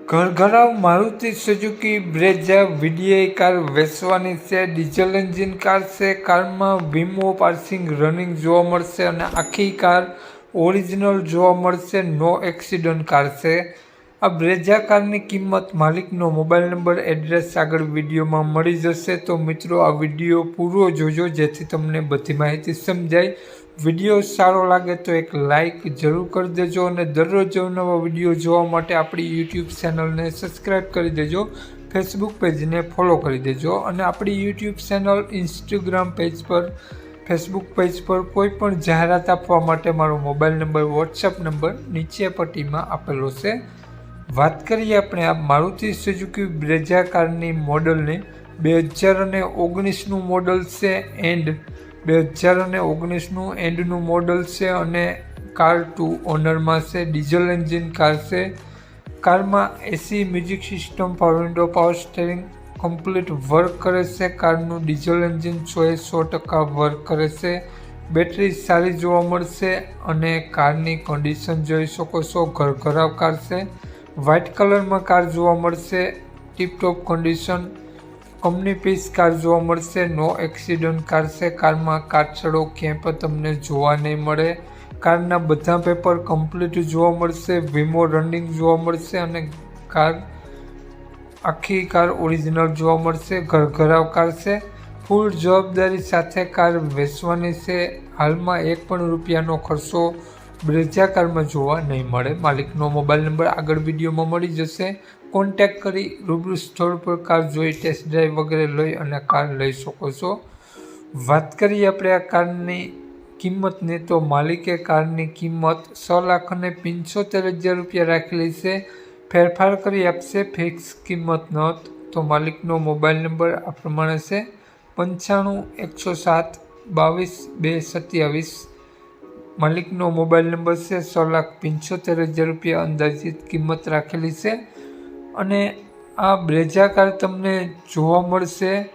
ઘરઘરાવ Maruti Suzuki Brezza VDI car વેચવાની છે, diesel engine car છે, કારમાં વીમો, પાર્સિંગ, રનિંગ જોવા મળશે અને આખી કાર ઓરિજિનલ જોવા મળશે, નો એક્સિડન્ટ કાર છે. આ બ્રેઝાકારની કિંમત માલિકનો મોબાઈલ નંબર, એડ્રેસ આગળ વિડીયોમાં મળી જશે. તો મિત્રો, આ વીડિયો પૂરો જોજો, જેથી તમને બધી માહિતી સમજાય. વીડિયો સારો લાગે તો એક લાઈક જરૂર કરી દેજો અને દરરોજ નવા વીડિયો જોવા માટે આપણી યુટ્યુબ ચેનલને સબસ્ક્રાઈબ કરી દેજો, ફેસબુક પેજને ફોલો કરી દેજો અને આપણી યુટ્યુબ ચેનલ, ઇન્સ્ટાગ્રામ પેજ પર, ફેસબુક પેજ પર કોઈ પણ જાહેરાત આપવા માટે મારો મોબાઈલ નંબર વોટ્સઅપ નંબર નીચે પટ્ટીમાં આપેલો છે. વાત કરીએ આપણે આ મારુતિ સુઝુકી બ્રેજા કારની મોડલની. બે હજાર અને ઓગણીસનું મોડલ છે એન્ડ. બે હજાર અને ઓગણીસનું એન્ડનું મોડલ છે અને કાર ટુ ઓનરમાં છે, ડીઝલ એન્જિન કાર છે. કારમાં AC music system power window power steering complete work કરે છે. કારનું ડીઝલ એન્જિન સો એ સો ટકા વર્ક કરે છે. બેટરી સારી જોવા મળશે અને કારની કન્ડિશન જોઈ શકો છો. ઘરઘરાવ કાર છે. વ્હાઇટ કલરમાં કાર જોવા મળશે, tiptop condition company piece car જોવા મળશે નો એક્સિડન્ટ કાર છે. કારમાં કાચડો ક્યાંય પણ તમને જોવા નહીં મળે. કારના બધા પેપર કમ્પ્લીટ જોવા મળશે વીમો રનિંગ જોવા મળશે અને કાર, આખી કાર ઓરિજિનલ જોવા મળશે, ઘરઘરાવ કાર છે. ફૂલ જવાબદારી સાથે કાર વેચવાની છે. હાલમાં એક પણ રૂપિયાનો ખર્ચો બ્રેઝા કારમાં જોવા નહીં મળે. માલિકનો મોબાઈલ નંબર આગળ વિડીયોમાં મળી જશે. કોન્ટેક્ટ કરી રૂબરૂ સ્થળ પર કાર જોઈ ટેસ્ટ ડ્રાઈવ વગેરે લઈ અને કાર લઈ શકો છો. વાત કરીએ આપણે આ કારની કિંમતની, તો માલિકે કારની કિંમત છ લાખ અને પંચોતેર હજાર રૂપિયા રાખેલી છે. ફેરફાર કરી આપશે, ફિક્સ કિંમત નહોત તો માલિકનો મોબાઈલ નંબર આ પ્રમાણે છે. પંચાણું, એકસો સાત, બાવીસ, બે સત્યાવીસ. માલિકનો મોબાઈલ નંબર છે છ લાખ પંચોતેર હજાર રૂપિયા અંદાજિત કિંમત રાખેલી છે. અને આ બ્રેજાકાર તમને જોવા મળશે.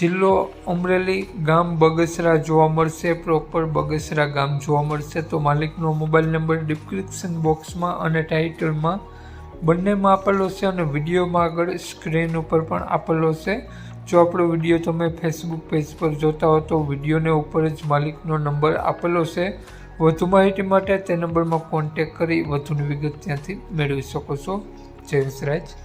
જિલ્લો અમરેલી ગામ બગસરા જોવા મળશે. પ્રોપર બગસરા ગામ જોવા મળશે. તો માલિકનો મોબાઈલ નંબર ડિસ્ક્રિપ્શન બોક્સમાં અને ટાઇટલમાં બંનેમાં આપેલો છે અને વિડીયોમાં આગળ સ્ક્રીન ઉપર પણ આપેલો છે. જો આપણો વીડિયો તમે ફેસબુક પેજ પર જોતા હો તો વિડીયોને ઉપર જ માલિકનો નંબર આપેલો છે. વધુ માહિતી માટે તે નંબરમાં કોન્ટેક કરી વધુની વિગત ત્યાંથી મેળવી શકો છો. જય વિસરાજ